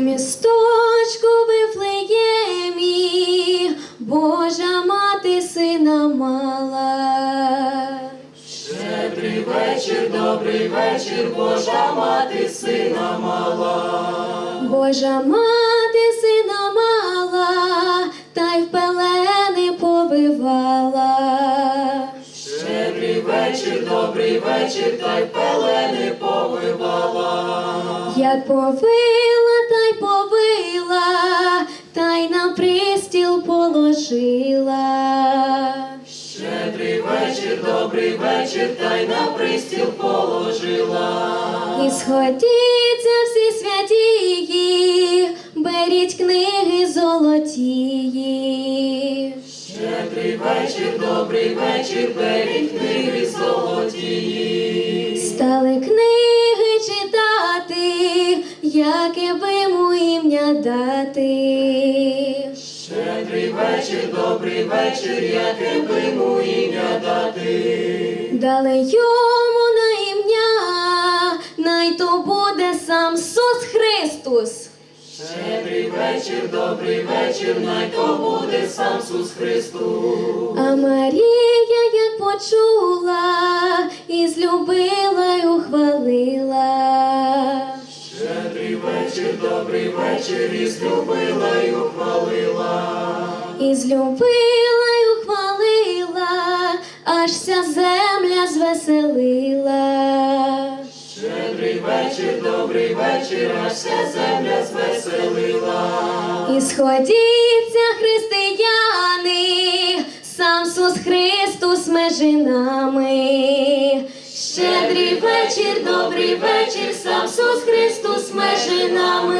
місточку Вифлеємі Божа мати сина мала. Щедрий вечір, добрий вечір, Божа мати сина мала. Божа мати сина мала, та й в пелени повивала. Щедрий вечір, добрий вечір, та й пелени повивала. Як повила, повила, та й на пристіл положила. Щедрий вечір, добрий вечір, та й на пристіл положила. І сходіться всі святії, беріть книги золотії. Щедрий вечір, добрий вечір, беріть книги золотії. Стали книги яке би йому ім'я дати. Щедрий вечір, добрий вечір, яке би йому ім'я дати. Дали йому на ім'я, най то буде сам Сус Христос. Щедрий вечір, добрий вечір, най то буде сам Сус Христос. А Марія, як почула, добрий вечір, і злюбила й ухвалила. І злюбила й ухвалила, аж вся земля звеселила. Щедрий вечір, добрий вечір, аж вся земля звеселила. І сходіться християни, сам Сус Христос межи нами. Щедрий вечір, добрий вечір, сам Сус Христос межи нами.